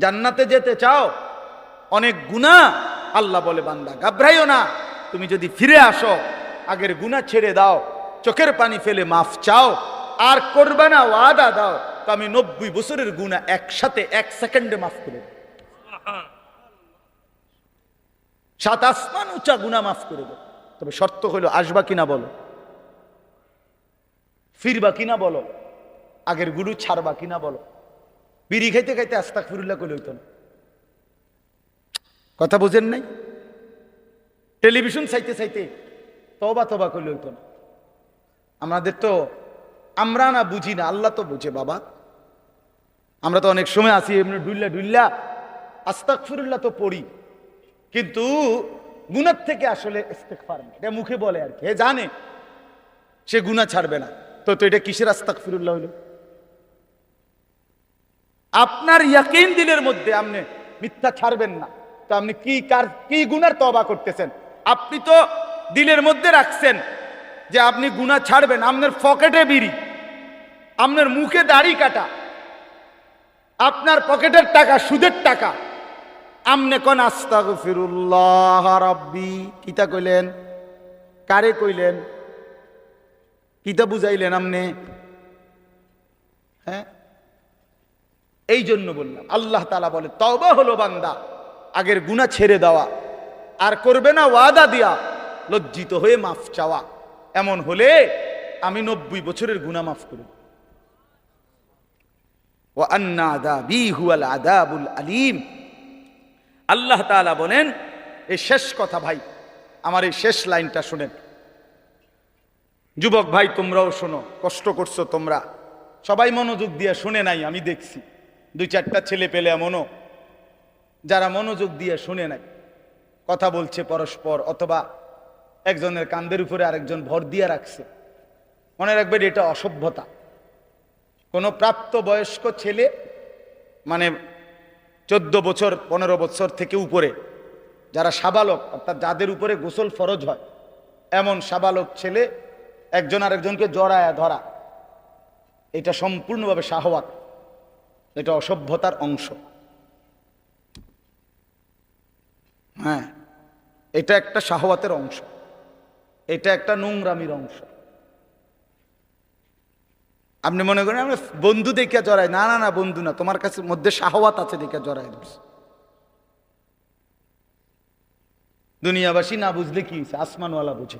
জান্নাতে যেতে চাও, অনেক গুণা আল্লাহ বলে বান্দা, ঘাবড়াইও না। তুমি যদি ফিরে আসো, আগের গুণা ছেড়ে দাও, চোখের পানি ফেলে মাফ চাও, আর করবে না, ওয়াদা দাও, তো আমি নব্বই বছরের গুণা একসাথে এক সেকেন্ডে মাফ করে। সাত আসমান উঁচা গুণা মাফ করে দেব। তবে শর্ত হলো, আসবা কিনা বলো? ফিরবা কিনা বলো? আগের গুরু ছাড়বা কিনা বলো? বিড়ি খাইতে খাইতে আস্তাক ফিরুল্লাহ করলে হইতো না। কথা বুঝেন নাই? টেলিভিশন চাইতে চাইতে তবা তবা করলে হইতো না। আমাদের তো, আমরা না বুঝি না, আল্লাহ তো বুঝে বাবা। আমরা তো অনেক সময় আসি এমনি ডুল্লা ডুল্লা আস্তাক ফিরুল্লাহ তো পড়ি। কিন্তু গুণার থেকে আসলে ইস্তেগফার না। এটা মুখে বলে আর কি। জানে, সে গুণা ছাড়বে না। তো তো এটা কিসের আস্তাক ফিরুল্লাহ হইল? আপনার ইয়াকিন দিলের মধ্যে আপনি মিথ্যা ছাড়বেন না। তো আপনি কি কার, কি গুণার তবা করতেছেন? আপনি তো দিলের মধ্যে রাখছেন যে আপনি গুনাহ ছাড়বেন। আপনার পকেটে বিড়ি, আপনার মুখে দাড়ি কাটা, আপনার পকেটের টাকা, সুদের টাকা। আমনে কোন আস্তাগফিরুল্লাহ রাব্বি, কিতা কইলেন? কারে কইলেন? কিতা বুঝাইলেন আমনে হ্যাঁ? এই জন্য বললাম, আল্লাহ তালা বলে তবা হলো বান্দা, আগের গুণা ছেড়ে দেওয়া, আর করবে না ওয়াদা দিয়া, লজ্জিত হয়ে মাফ চাওয়া। এমন হলে আমি নব্বই বছরের গুণা মাফ করি ও আন্না আদাবি হুয়াল আদাবুল আলিম। আল্লাহ তাআলা বলেন এই শেষ কথা ভাই, আমার এই শেষ লাইনটা শুনেন। যুবক ভাই, তোমরাও শোনো, কষ্ট করছ তোমরা। সবাই মনোযোগ দিয়ে শুনে নাই, আমি দেখছি। দুই চারটা ছেলে পেলে এমনও, যারা মনোযোগ দিয়ে শুনে নাই, কথা বলছে পরস্পর, অথবা একজনের কান্দের উপরে আরেকজন ভর দিয়ে রাখছে। মনে রাখবেন এটা অসভ্যতা। কোনো প্রাপ্ত বয়স্ক ছেলে মানে চোদ্দ বছর, পনেরো বছর থেকে উপরে, যারা সাবালক, অর্থাৎ যাদের উপরে গোসল ফরজ হয়, এমন সাবালক ছেলে, একজন আরেকজনকে জড়ায়া ধরা, এটা সম্পূর্ণভাবে শাহওয়াত এটা অসভ্যতার অংশ। হ্যাঁ এটা একটা শাহওয়াতের অংশ। এটা একটা নোংরামির অংশ। আপনি মনে করেন আমরা বন্ধু দেখে জড়াই। না না না বন্ধু না তোমার কাছে মধ্যে শাহওয়াত আছে দেখে জড়াই দুনিয়াবাসী না বুঝলে কি আসমানওয়ালা বুঝে।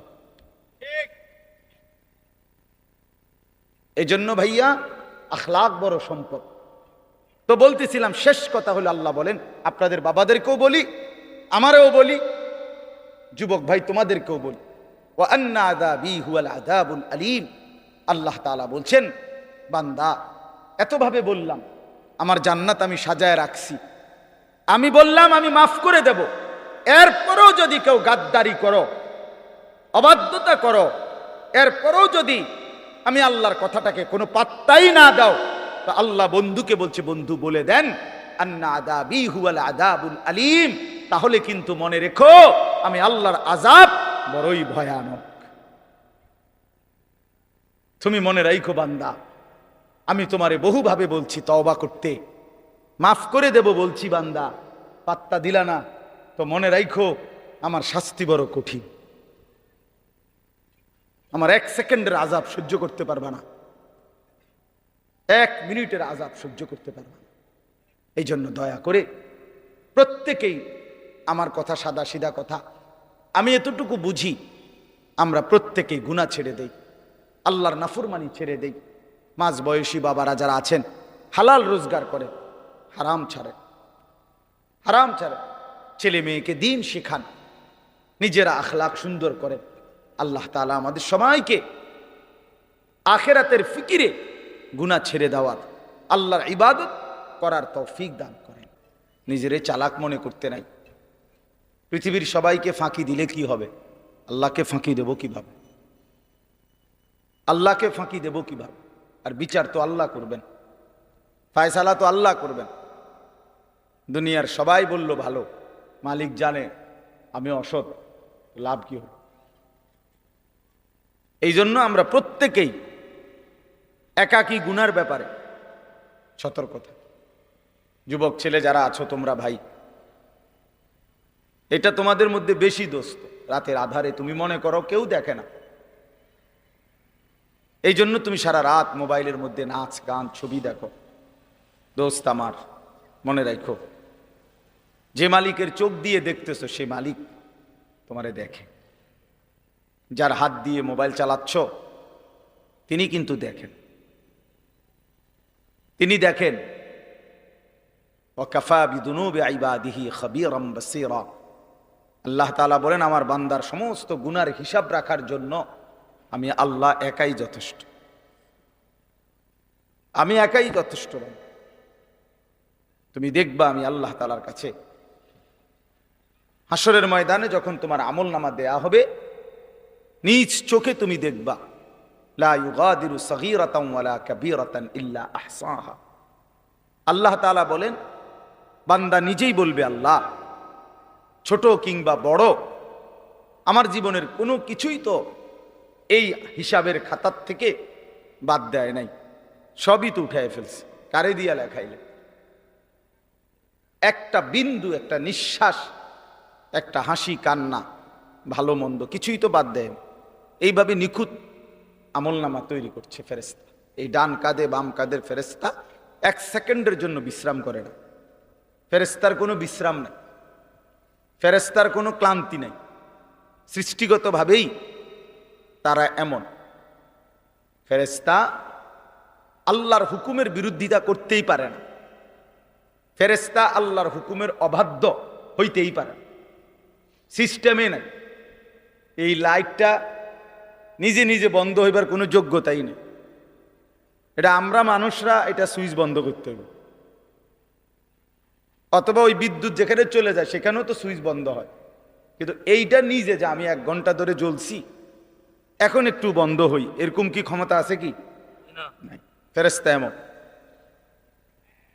এই জন্য ভাইয়া আখলাক বড় সম্পদ। তো বলতেছিলাম, শেষ কথা হলো আল্লাহ বলেন, আপনাদের বাবাদেরকেও বলি, আমারও বলি, যুবক ভাই তোমাদেরকেও বলি। ও আদাবুল আলিম। আল্লাহ তাআলা বলছেন, বান্দা, এতভাবে বললাম, আমার জান্নাত আমি সাজায় রাখছি। আমি বললাম, আমি মাফ করে দেব। এরপরও যদি কেউ গাদ্দারি করো, অবাধ্যতা করো, এরপরও যদি আমি আল্লাহর কথাটাকে কোনো পাত্তাই না দাও তো আল্লাহ বন্ধুকে বলছে, বন্ধু, বলে দেন, আন্না আদাবি হুয়াল আদাবুল আলিম। তাহলে কিন্তু মনে রেখো, আমি আল্লাহর আজাব বড়ই ভয়ানক। তুমি মনে রাইখো বান্দা, আমি তোমারে বহুভাবে বলছি তওবা করতে। মাফ করে দেব বলছি বান্দা, পাত্তা দিলা না। তো মনে রাইখো, আমার শাস্তি বড় কঠিন। আমার এক সেকেন্ডের আজাব সহ্য করতে পারবা না। এক মিনিটের আজাব সহ্য করতে পারবা এই জন্য দয়া করে প্রত্যেকেই আমার কথা সাদা সিধা কথা, আমি এতটুকু বুঝি, আমরা প্রত্যেকেই গুণা ছেড়ে দেই, আল্লাহর নাফুরমানি ছেড়ে দেই, মাঝ বয়সী বাবারা যারা আছেন, হালাল রোজগার করে, হারাম ছাড়ে হারাম ছাড়ে, ছেলে মেয়েকে দিন শেখান, নিজেরা আখলাক সুন্দর করে, আল্লাহ তাআলা আমাদের সবাইকে আখেরাতের ফিকিরে গুণা ছেড়ে দেওয়ার আল্লাহর ইবাদত করার তৌফিক দান করেন। নিজেরে চালাক মনে করতে নাই। পৃথিবীর সবাইকে ফাঁকি দিলে কি হবে? আল্লাহকে ফাঁকি দেব কীভাবে? আল্লাহকে ফাঁকি দেব কীভাবে? আর বিচার তো আল্লাহ করবেন। ফায়সালা তো আল্লাহ করবেন। দুনিয়ার সবাই বলল, ভালো। মালিক জানে, আমি অসৎ। লাভ কি হল এই জন্য আমরা প্রত্যেকেই একাকী গুনার ব্যাপারে। সতর্কতা। যুবক ছেলে যারা আছো তোমরা ভাই, এটা তোমাদের মধ্যে বেশি দোস্ত। রাতের আধারে তুমি মনে করো কেউ দেখে না। এই জন্য তুমি সারা রাত মোবাইলের মধ্যে নাচ, গান, ছবি দেখো। দোস্ত আমার, মনে রাখো, যে মালিকের চোখ দিয়ে দেখতেছো, সে মালিক তোমারে দেখে। যার হাত দিয়ে মোবাইল চালাচ্ছ, তিনি কিন্তু দেখেন। তিনি দেখেন, ওয়াকাফা বিদুনুবি আইবাদিহি খাবীরাম বাসীরা। আল্লাহ তালা বলেন, আমার বান্দার সমস্ত গুনার হিসাব রাখার জন্য আমি আল্লাহ একাই যথেষ্ট। আমি একাই যথেষ্ট। তুমি দেখবা আমি আল্লাহ তালার কাছে। হাসরের ময়দানে যখন তোমার আমল নামা দেয়া হবে, নিজ চোখে তুমি দেখবা। লা ইউগাদিরু সগীরাতান ওয়ালা কাবীরাতান ইল্লা আহসাহা। আল্লাহ তাআলা বলেন, বান্দা নিজেই বলবে, আল্লাহ, ছোট কিংবা বড়, আমার জীবনের কোনো কিছুই তো এই হিসাবের খাতার থেকে বাদ দেয় নাই। সবই তো উঠায় ফেলছে। কারে দিয়া লেখাইলে? একটা বিন্দু, একটা নিঃশ্বাস, একটা হাসি, কান্না, ভালো, মন্দ কিছুই তো বাদ দেয় এইভাবে নিখুঁত আমলনামা তৈরি করছে ফেরেস্তা এই ডান কাঁধে, বাম কাঁধের ফেরেস্তা এক সেকেন্ডের জন্য বিশ্রাম করে না। ফেরেস্তার কোনো বিশ্রাম নাই। ফেরেস্তার কোনো ক্লান্তি নাই। সৃষ্টিগতভাবেই তারা এমন। ফেরেস্তা আল্লাহর হুকুমের বিরোধিতা করতেই পারে না। ফেরেস্তা আল্লাহর হুকুমের অবাধ্য হইতেই পারে সিস্টেমে নাই। এই লাইটটা নিজে নিজে বন্ধ হইবার কোনো যোগ্যতাই নেই। এটা আমরা মানুষরা এটা সুইচ বন্ধ করতে হবে। অথবা ওই বিদ্যুৎ যেখানে চলে যায় সেখানেও তো সুইচ বন্ধ হয়। কিন্তু এইটা নিজে যে আমি এক ঘণ্টা ধরে জ্বলছি এখন একটু বন্ধ হই এরকম কি ক্ষমতা আছে কি? নাই। ফেরেস্তা এমন।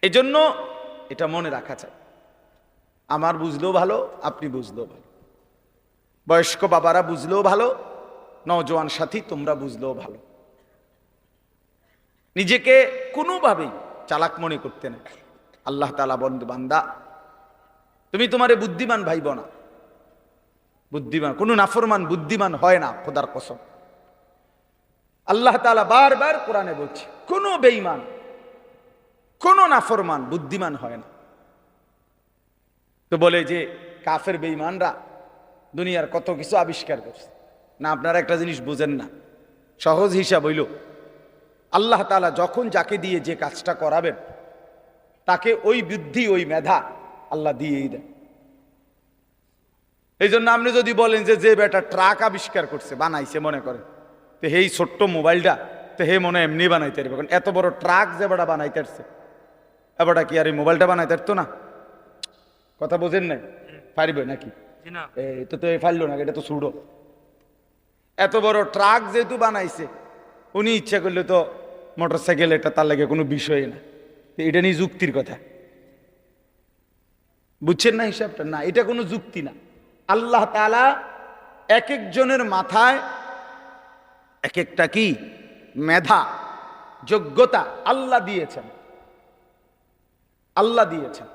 এই জন্য এটা মনে রাখা চাই। আমার বুঝলেও ভালো আপনি বুঝলেও ভালো। বয়স্ক বাবারা বুঝলেও ভালো নওজোয়ান সাথী, তোমরা বুঝলেও ভালো। নিজেকে কোনোভাবেই চালাক মনে করতে না। আল্লাহ তালা বন্ধু বান্দা, তুমি তোমারে বুদ্ধিমান ভাইব না। বুদ্ধিমান, কোনো নাফরমান বুদ্ধিমান হয় না, খোদার কসম। আল্লাহ তালা বারবার কোরআনে বলছে, কোনো বেঈমান, কোনো নাফরমান বুদ্ধিমান হয় না। তো বলে যে, কাফের বেঈমানরা দুনিয়ার কত কিছু আবিষ্কার করছে। না আপনারা একটা জিনিস বুঝেন না। সহজ হিসাব হইল আল্লাহ তালা যখন যাকে দিয়ে যে কাজটা করাবেন তাকে ওই বুদ্ধি ওই মেধা আল্লাহ দিয়েই দেন। এই জন্য আপনি যদি বলেন যে যে বেটা ট্রাক আবিষ্কার করছে বানাইছে মনে করেন তো এই ছোট্ট মোবাইলটা তো হে মনে এমনি বানাইতে পারবে। কারণ এত বড় ট্রাক যে বেটা বানাইতে পারছে এবারটা কি আর এই মোবাইলটা বানাইতে পারতো না? কথা বোঝেন নাই? পারবে নাকি? না। এই তো তো এ ফাইল না এটা তো সুডো এত বড় ট্রাক যেহেতু বানাইছে, উনি ইচ্ছা করলে তো মোটর সাইকেল এটা তার লাগে কোনো বিষয় না। এটা নিয়ে যুক্তির কথা। বুঝছেন না হিসাবটা? না, এটা কোনো যুক্তি না। আল্লাহ তালা এক একজনের মাথায় এক একটা কি? মেধা, যোগ্যতা আল্লাহ দিয়েছেন। আল্লাহ দিয়েছেন।